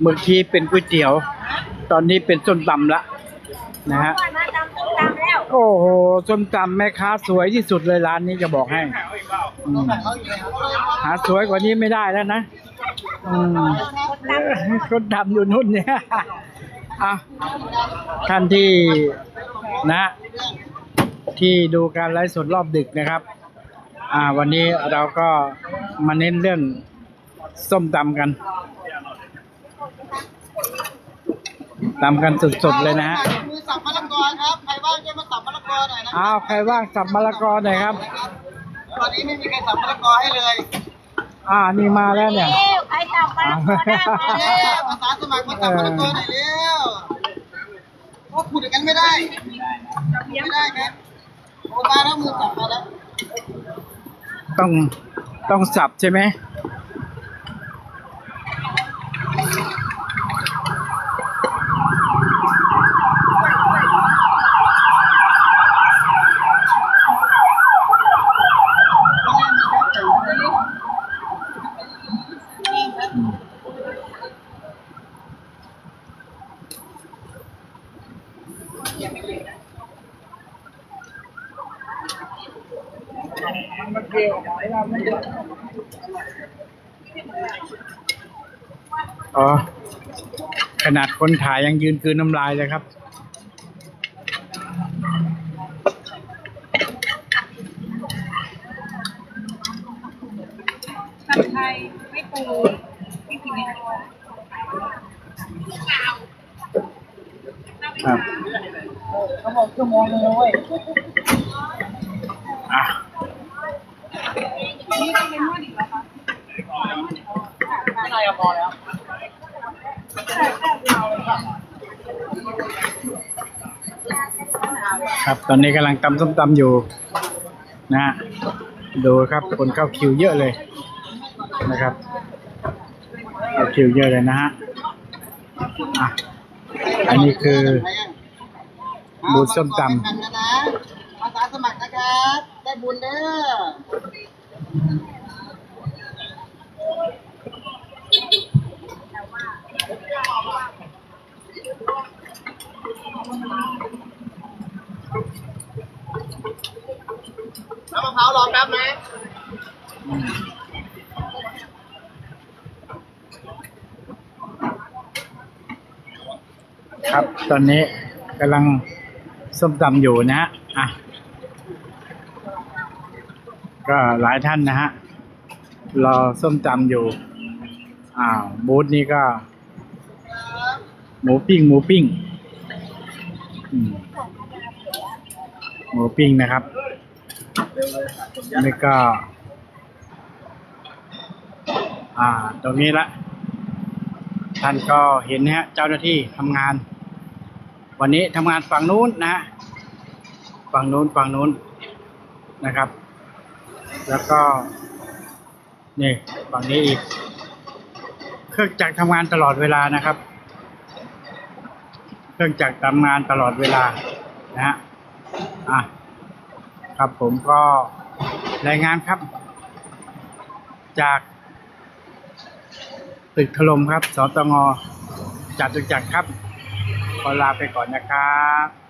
เมื่อกี้เป็นก๋วยเตี๋ยว ตอนนี้เป็นส้มตำละนะฮะโอ้โหส้มตำแม่ค้าสวยที่สุดเลยร้านนี้จะบอกให้อืมหาสวยกว่านี้ไม่ได้แล้วนะอืมเอ้ยคนดำอยู่นู่นเนี่ยอะท่านที่นะ ที่ดูการไลฟ์สดรอบดึกนะครับ อ่า วันนี้เราก็มาเน้นเรื่องส้มตำกัน ตำกันสดๆเลยนะฮะมือสับมะละกอครับใครว่างช่วยมาสับมะละกอหน่อยนะอ้าวใครว่างสับมะละกอหน่อยครับตอนนี้ไม่มีใครสับมะละกอให้เลย อ่านี่มาแล้วเนี่ยเร็วใครตามมาแล้วก็ได้มาเร็วภาษาสมัครมาสับมะละกอหน่อยเร็วเพราะพูดกันไม่ได้ไม่ได้ครับโอ้มาแล้วมือสับมาแล้วต้องต้องสับใช่ไหม อ๋อ ขนาดคนถ่ายยังยืนคืนน้ำลายเลยครับผัดไทยไม่ปูไม่กินไม่ได้ครับ เขาบอกชั่วโมงนึงเลยอะอะไรอะพอแล้วครับตอนนี้กำลังตำส้มตำอยู่นะฮะดูครับคนเข้าคิวเยอะเลยนะครับเข้าคิวเยอะเลยนะฮะอะอันนี้คือ บูธส้มตำนะนะภาษาสมัครนะครับ ได้บุญเด้อน้ำมะพร้าวรอแป๊บนะครับ ตอนนี้กำลัง ส้มตำอยู่นะฮะอะก็หลายท่านนะฮะรอส้มตำอยู่อ้าวบูธนี้ก็ หมูปิ้ง หมูปิ้งหมูปิ้งนะครับนี่ก็ อ่า ตรงนี้ละท่านก็เห็นนะฮะเจ้าหน้าที่ทำงาน วันนี้ทำงานฝั่งนู้นนะ ฝั่งนู้นฝั่งนู้นนะครับ แล้วก็นี่ฝั่งนี้อีก เครื่องจักรทำงานตลอดเวลานะครับ เครื่องจักรทำงานตลอดเวลานะฮะอะครับผมก็รายงานครับ จากตึกถล่มครับสตงจัดตุจักรครับ ขอลาไปก่อนนะครับ